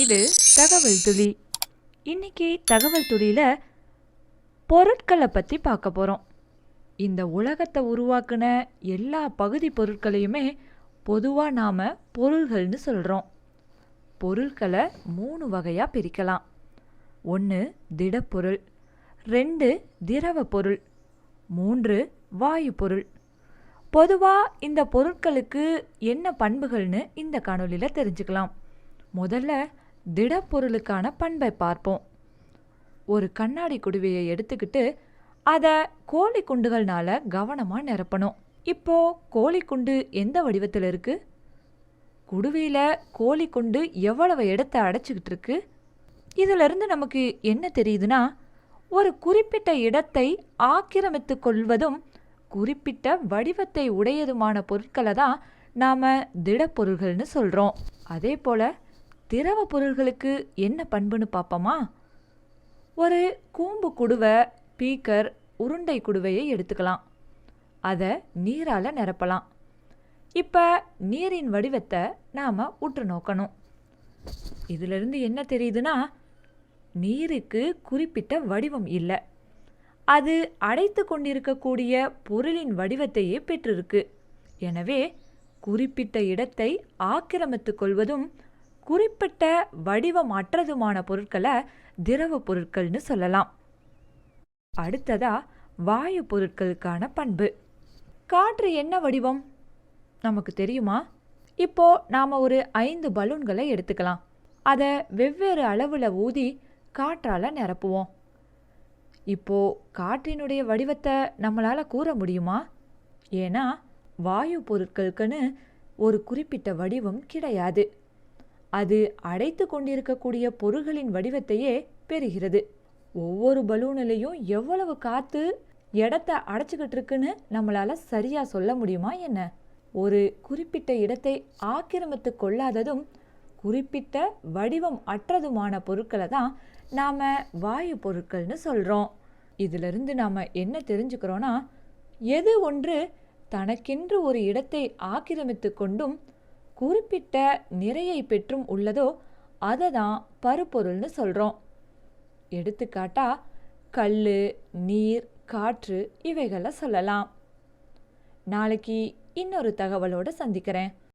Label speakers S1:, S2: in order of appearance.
S1: இது தகவல் துளி. இன்னைக்கு தகவல் துளியில பொருட்களை பற்றி பார்க்க போகிறோம் இந்த உலகத்தை உருவாக்குன எல்லா பகுதி பொருட்களையுமே பொதுவாக நாம் பொருள்கள்னு சொல்கிறோம் பொருட்களை மூணு வகையாக பிரிக்கலாம். ஒன்று திடப்பொருள் ரெண்டு திரவ பொருள் மூன்று வாயு பொருள். பொதுவாக இந்த பொருட்களுக்கு என்ன பண்புகள்னு இந்த காணொலியில் தெரிஞ்சுக்கலாம். முதல்ல திடப்பொருளுக்கான பண்பை பார்ப்போம். ஒரு கண்ணாடி குடுவையை எடுத்துக்கிட்டு அதை கோழி குண்டுகள்னால கவனமாக நிரப்பணும். இப்போ கோழி குண்டு எந்த வடிவத்தில் இருக்கு? குடுவையில் கோழி குண்டு எவ்வளவு இடத்தை அடைச்சிக்கிட்டு இருக்கு? இதிலிருந்து நமக்கு என்ன தெரியுதுன்னா ஒரு குறிப்பிட்ட இடத்தை ஆக்கிரமித்து கொள்வதும் குறிப்பிட்ட வடிவத்தை உடையதுமான பொருட்களை தான் நாம் திடப்பொருள்கள்னு சொல்கிறோம் அதே போல் திரவ பொருள்களுக்கு என்ன பண்புன்னு பார்ப்போமா ஒரு கூம்பு குடுவை பீக்கர் உருண்டை குடுவையை எடுத்துக்கலாம். அதை நீரால் நிரப்பலாம். இப்போ நீரின் வடிவத்தை நாம் உற்று நோக்கணும். இதிலிருந்து என்ன தெரியுதுன்னா நீருக்கு குறிப்பிட்ட வடிவம் இல்லை. அது அடைத்து கொண்டிருக்கக்கூடிய பொருளின் வடிவத்தையே பெற்றிருக்கு. எனவே குறிப்பிட்ட இடத்தை ஆக்கிரமித்து கொள்வதும் குறிப்பிட்ட வடிவமற்றதுமான பொருட்களை திரவ பொருட்கள்னு சொல்லலாம். அடுத்ததா வாயு பொருட்களுக்கான பண்பு. காற்று என்ன வடிவம்? நமக்கு தெரியுமா? இப்போ நாம் ஒரு ஐந்து பலூன்களை எடுத்துக்கலாம். அதை வெவ்வேறு அளவில் ஊதி காற்றால் நிரப்புவோம். இப்போ காற்றினுடைய வடிவத்தை நம்மளால் கூற முடியுமா? ஏன்னா வாயு பொருட்களுக்குன்னு ஒரு குறிப்பிட்ட வடிவம் கிடையாது. அது அடைத்து கொண்டிருக்கக்கூடிய பொருள்களின் வடிவத்தையே பெறுகிறது. ஒவ்வொரு பலூனிலையும் எவ்வளவு காற்று இடத்த அடைச்சிக்கிட்டு இருக்குன்னு நம்மளால் சரியாக சொல்ல முடியுமா என்ன? ஒரு குறிப்பிட்ட இடத்தை ஆக்கிரமித்து கொள்ளாததும் குறிப்பிட்ட வடிவம் அற்றதுமான பொருட்களை தான் நாம் வாயு பொருட்கள்னு சொல்கிறோம் இதிலிருந்து நாம் என்ன தெரிஞ்சுக்கிறோன்னா எது ஒன்று தனக்கென்று ஒரு இடத்தை ஆக்கிரமித்து கொண்டும் குறிப்பிட்ட நிறையை பெற்றும் உள்ளதோ அதை தான் பருப்பொருள்னு சொல்கிறோம் எடுத்துக்காட்டா கல் நீர் காற்று இவைகளை சொல்லலாம். நாளைக்கு இன்னொரு தகவலோடு சந்திக்கிறேன்.